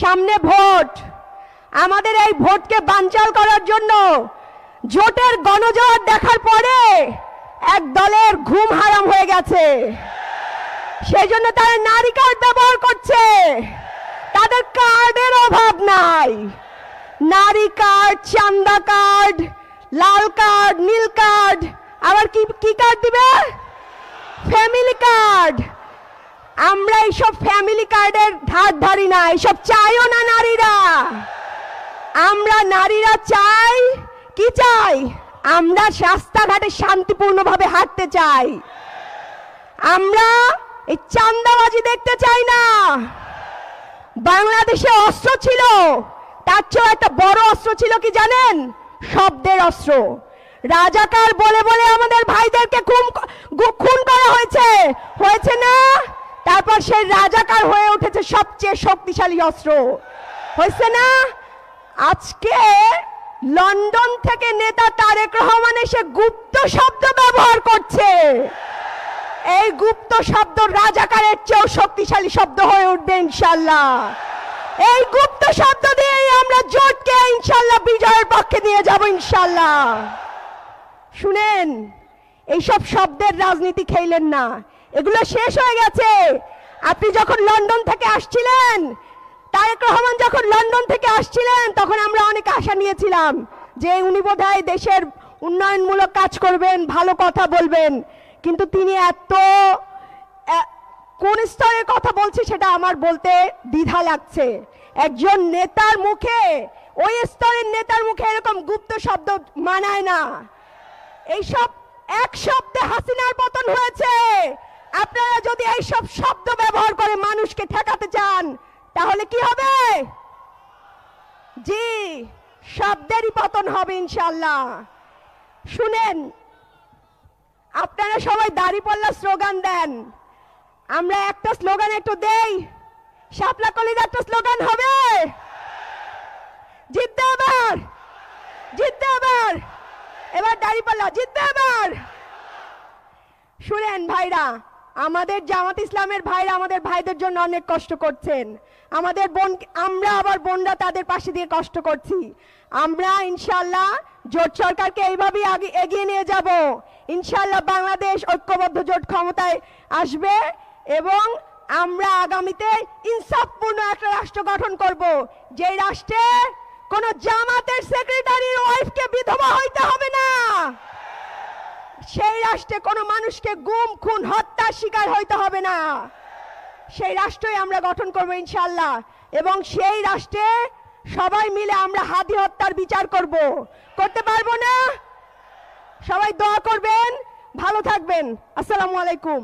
সামনে ভোট। আমাদের এই ভোটকে বানচাল করার জন্য জোটের গণজোয়ার দেখার পরে এক দলের ঘুম হারাম হয়ে গেছে। সেই জন্য তারা নারী কার্ড ব্যবহার করছে। তাদের কার্ডের অভাব নাই। নারী কার্ড, চান্দা কার্ড, লাল কার্ড, নীল কার্ড। আবার কি কি কার্ড দিবে? Family card. আমরা এইসব ফ্যামিলি কার্ডের ধার ধারি না, এইসব চাইও না নারীরা। আমরা নারীরা চাই, কি চাই? আমরা রাস্তাঘাটে শান্তিপূর্ণভাবে হাঁটতে চাই। আমরা এই চান্দাবাজি দেখতে চাই না। বাংলাদেশে অস্ত্র ছিল, তার চেয়েও একটা বড় অস্ত্র ছিল কি জানেন? শব্দের অস্ত্র। রাজাকার বলে বলে আমাদের ভাইদেরকে খুন করা হয়েছে। হয়েছে না? তারপর সেই রাজাকার হয়ে উঠেছে সবচেয়ে শক্তিশালী অস্ত্র। হয়েছে না? আজকে লন্ডন থেকে নেতা তারেক রহমান এসে গুপ্ত শব্দ ব্যবহার করছে। এই গুপ্ত শব্দ রাজাকারের চেয়েও শক্তিশালী শব্দ হয়ে উঠবে ইনশাল্লাহ এই গুপ্ত শব্দ দিয়েই আমরা জোটকে ইনশাল্লাহ বিজয়ের পক্ষে নিয়ে যাব ইনশাল্লাহ শুনেন, এইসব শব্দের রাজনীতি খেলেন না। এগুলো শেষ হয়ে গেছে। আপনি যখন লন্ডন থেকে আসছিলেন, তারেক রহমান যখন লন্ডন থেকে আসছিলেন, তখন আমরা অনেক আশা নিয়েছিলাম যে উনি বোধহয় দেশের উন্নয়নমূলক কাজ করবেন, ভালো কথা বলবেন। কিন্তু তিনি এত কোন স্তরের কথা বলছি সেটা আমার বলতে দ্বিধা লাগছে। একজন নেতার মুখে, ওই স্তরের নেতার মুখে এরকম গুপ্ত শব্দ মানায় না। এইসব এক শব্দে হাসিনার পতন হয়েছে। আপনারা যদি এইসব শব্দ ব্যবহার করে মানুষকে ঠেকাতে চান, তাহলে কি হবে? জি, শব্দেরই পতন হবে ইনশাল্লাহ শুনেন, আপনারা সবাই দাড়িপাল্লা স্লোগান দেন। আমরা একটা স্লোগান একটু দেই, শাপলা কলির একটা স্লোগান হবে। জিততে এবার জিততে এবার এবার দাড়িপাল্লা জিততে এবার শুনেন ভাইরা আমাদের জামাত ইসলামের ভাইরা আমাদের ভাইদের জন্য অনেক কষ্ট করছেন। আমাদের বোন, আমরা আবার বোনরা তাদের পাশে দিয়ে কষ্ট করছি। আমরা ইনশাল্লাহ জোট সরকারকে এইভাবেই আগে এগিয়ে নিয়ে যাব। ইনশাল্লাহ বাংলাদেশ ঐক্যবদ্ধ জোট ক্ষমতায় আসবে এবং আমরা আগামীতে ইনসাফপূর্ণ একটা রাষ্ট্র গঠন করব। যেই রাষ্ট্রে কোনো জামাতের সেক্রেটারির ওয়াইফকে বিধবা হইতে হবে না। সেই রাষ্ট্রে কোনো মানুষকে গুম, খুন হত্যার শিকার হইতে হবে না। সেই রাষ্ট্রই আমরা গঠন করব ইনশাল্লাহ এবং সেই রাষ্ট্রে সবাই মিলে আমরা হাদি হত্যার বিচার করব। করতে পারব না? সবাই দোয়া করবেন। ভালো থাকবেন। আসসালামু আলাইকুম।